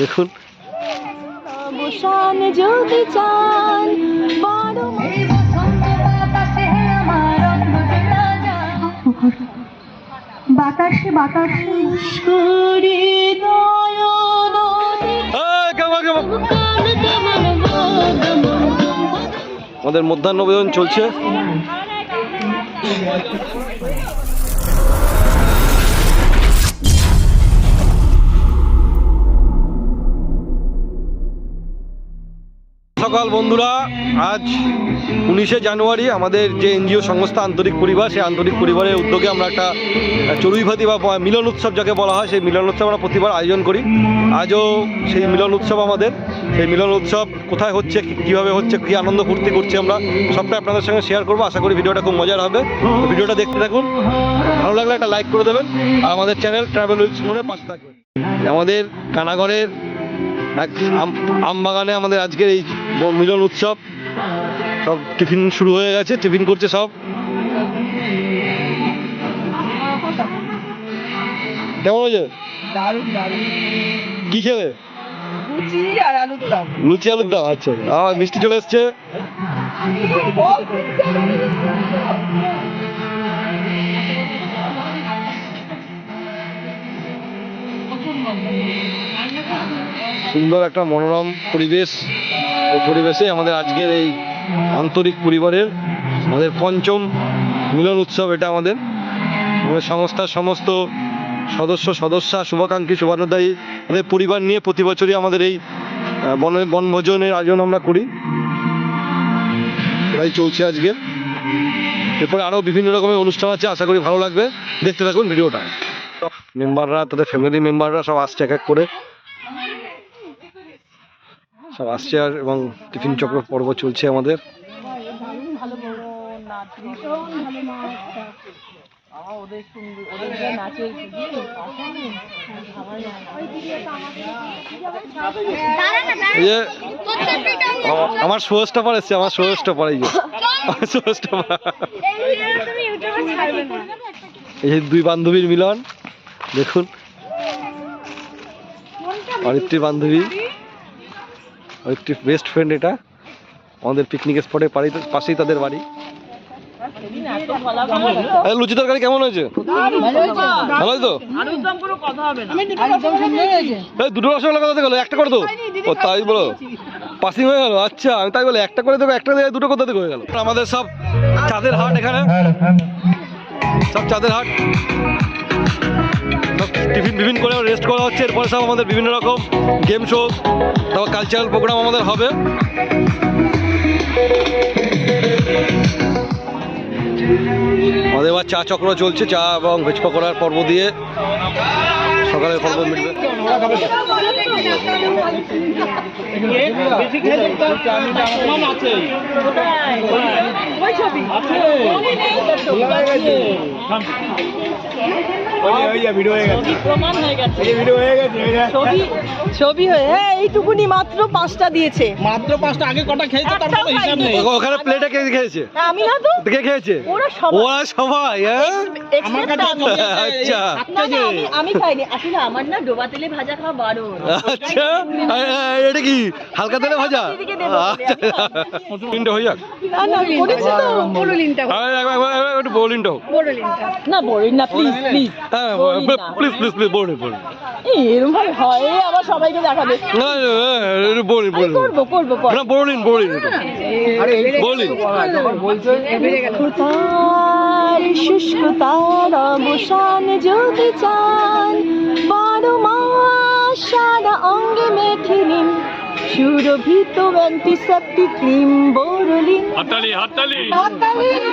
দেখুন। অবসান যদি চান বড় বাতাসে? আমাদের মধ্যাহ্ন ভোজন চলছে। সকাল বন্ধুরা, আজ উনিশে জানুয়ারি আমাদের যে এনজিও সংস্থা আন্তরিক পরিবার, সেই আন্তরিক পরিবারের উদ্যোগে আমরা একটা চড়ুইভাতি বা মিলন উৎসব যাকে বলা হয়, সেই মিলন উৎসব আমরা প্রতিবার আয়োজন করি। আজও সেই মিলন উৎসব আমাদের। সেই মিলন উৎসব কোথায় হচ্ছে কীভাবে হচ্ছে, কী আনন্দ ফুর্তি করছি আমরা সবটা আপনাদের সঙ্গে শেয়ার করব। আশা করি ভিডিওটা খুব মজার হবে। ভিডিওটা দেখতে থাকুন। ভালো লাগলে একটা লাইক করে দেবেন। আর আমাদের চ্যানেল ট্রাভেল উইথ মনে পাশে থাকবেন। আমাদের কানাগড়ের আম- আম বাগানে আমাদের আজকের এই মিলন উৎসব। সব টিফিন শুরু হয়ে গেছে টিফিন করছে সব। কেমন হয়েছে? কি খেলে? লুচি আলুর দম। আচ্ছা। আমার মিষ্টি চলে এসছে। সুন্দর একটা মনোরম পরিবেশ। ও পরিবেশে আমাদের আজকের এই আন্তরিক পরিবারের আমাদের পঞ্চম মিলন উৎসব এটা আমাদের। আমাদের সংস্থার সমস্ত সদস্য, সদস্যা, শুভাকাঙ্ক্ষী, শুভানুদায়ী, আমাদের পরিবার নিয়ে প্রতি বছরই আমাদের এই বন, বনভোজনের আয়োজন আমরা করি। এটাই চলছে আজকে। এরপরে আরও বিভিন্ন রকমের অনুষ্ঠান আছে, আশা করি ভালো লাগবে। দেখতে থাকুন ভিডিওটা। মেম্বাররা তাদের ফ্যামিলি মেম্বাররা সব আসছে এক এক করে। সব আসছে আর এবং টিফিন চক্র পর্ব চলছে আমাদের। আমার শো স্টপার এসছে আমার শো স্টপার এই যে। আমার শো স্টপার। এই যে দুই বান্ধবীর মিলন দেখুন। অরিত্রীর বান্ধবী। অরিত্রীর বেস্ট ফ্রেন্ড এটা। আমাদের পিকনিক স্পটে পাশেই তাদের বাড়ি। লুচি তরকারি কেমন হয়েছে? ভালো তো? দুটো রসগোল্লা কোথা হলো? একটা করে তো? ও, তাই বলো। পাসিং হয়ে গেল? আচ্ছা আমি তাই বলে একটা করে দেবো, একটা দিয়ে, দুটো কোথা থেকে হয়ে গেল? আমাদের সব চাঁদের হাট এখানে। সব চাঁদের হাট। টিফিন বিফিন করে রেস্ট করা হচ্ছে, এরপরে সব আমাদের বিভিন্ন রকম গেম শো, তারপর কালচারাল প্রোগ্রাম আমাদের হবে। আমাদের এবার চা চক্র চলছে, চা এবং ভেজ পকোড়ার পর্ব দিয়ে। সকালের পর্ব মিটবে। প্রমাণ হয়ে গেছে ছবি ছবি হয়ে হ্যাঁ এইটুকুনি মাত্র পাঁচটা দিয়েছে। মাত্র পাঁচটা আগে কটা খেয়েছে তার কোনো হিসাব নেই। ওখানে প্লেটে কে খেয়েছে? হ্যাঁ, আমি না তো। কে খেয়েছে? ওরা সবাই। ওরা সবাই হ্যাঁ? আমার কাছে ছবি আচ্ছা। সাতটা না, না, যে। আমি- আমি খাইনি। আসলে আমার না ডোবা তেলে ভাজা খাওয়া বারণ। আচ্ছা। এটা কি? হালকা তেলে ভাজা? আচ্ছা। তিনটে হয়ে যাক। না না একটু বোলিনটাও বড়লিনটা। না বলিন না প্লিজ প্লিজ হ্যাঁ প্লিজ প্লিজ প্লিজ বোলিন বোলিন এরকম ভাবে হয় আবার সবাইকে দেখাবে। না না, না, একটু বোলিন আমি বোলিন করব করব পরে। না বোলিন বোলিন এটা। বোলিন তার অবসান যদি চান বড় মাস সারা অঙ্গে মেখে নিন। সুরভিত অ্যান্টিসেপ্টিক ক্রিম বোরলিন এই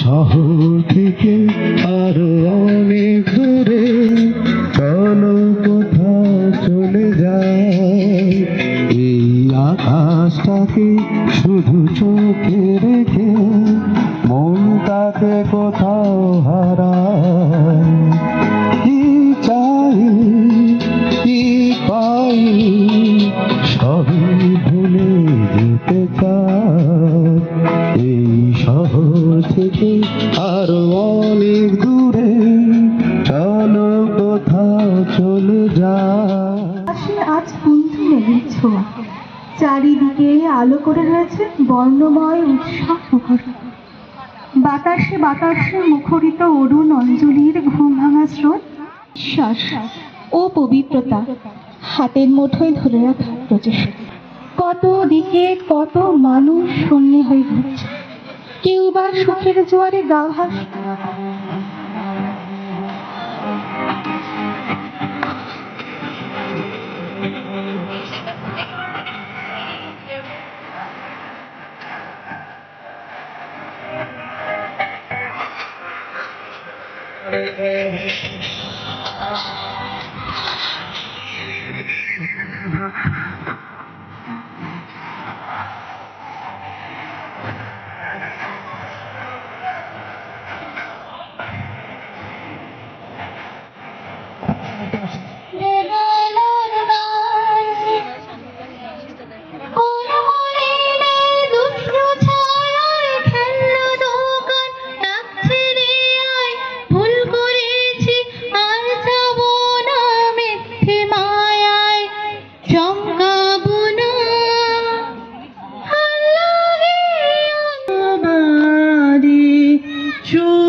শহর থেকে আকাশটাকে শুধু চোখে বাতাসে বাতাসে মুখরিত অরুণ অঞ্জলির ঘুম ভাঙা স্রোত। শ্বাস ও পবিত্রতা হাতের মুঠোয় ধরে রাখা প্রচেষ্টা। কত দিকে কত মানুষ শূন্য হয়ে ঘুরছে। কেউ বা সুখের জোয়ারে গা ভাসছে শুষ্ক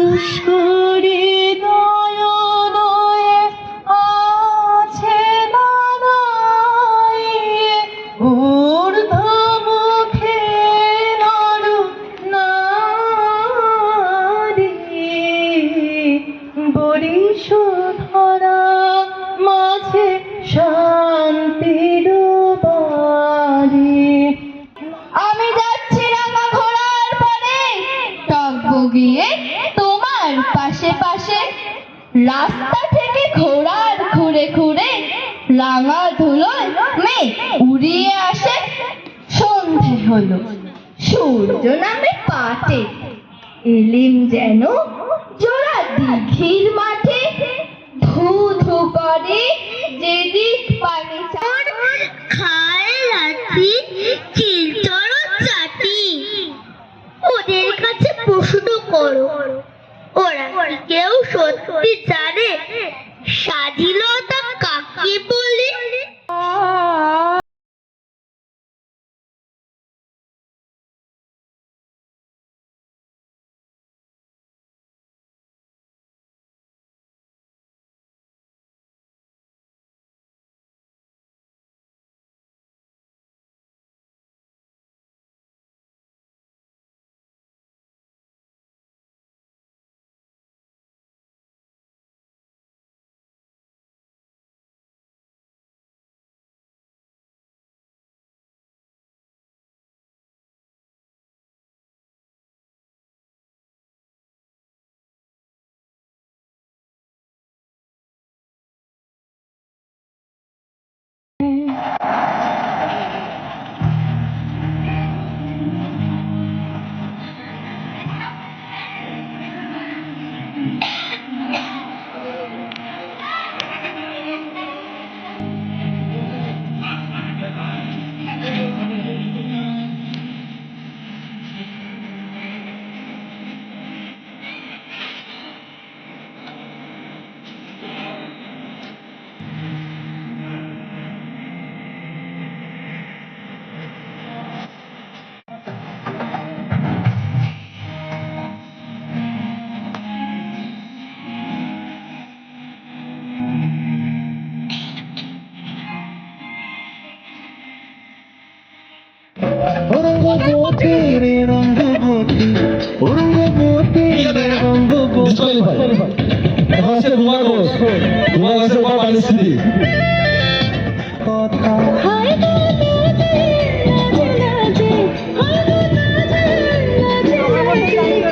不说 রাস্তা থেকে ঘোড়ার ঘুরে ঘুরে রাঙা ধুলোয় মেঘ উড়িয়ে আসে। সন্ধে হলো, সূর্য নামে পাটে। এলিম যেন জোড়া দিঘির মাঠে ধু ধু করে। Hey.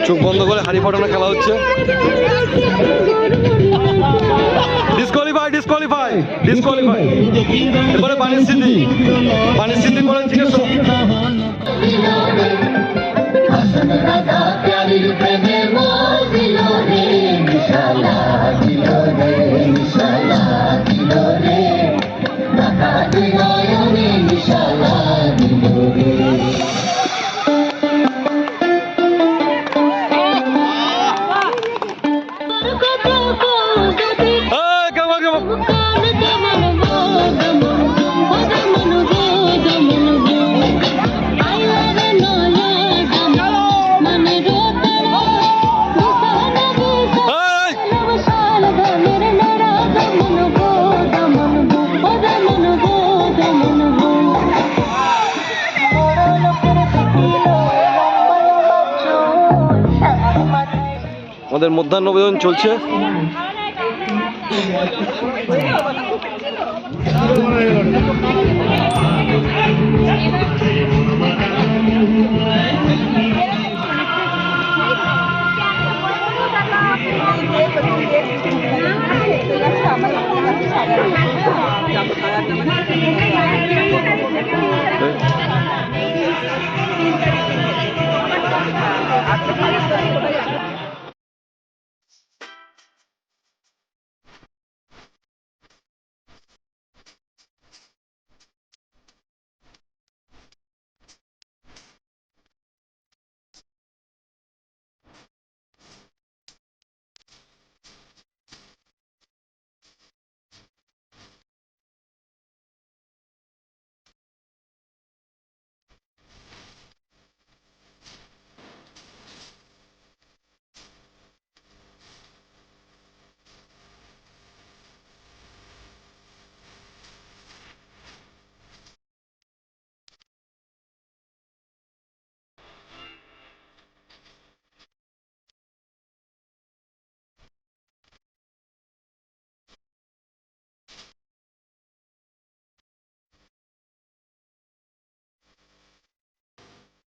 চোখ বন্ধ করে হাড়ি ফাটানো খেলা হচ্ছে। ডিসকোয়ালিফাই ডিসকোয়ালিফাই ডিসকোয়ালিফাই স্মৃতি পানির স্মৃতি করে জিজ্ঞেস। আমাদের মধ্যাহ্নভোজন চলছে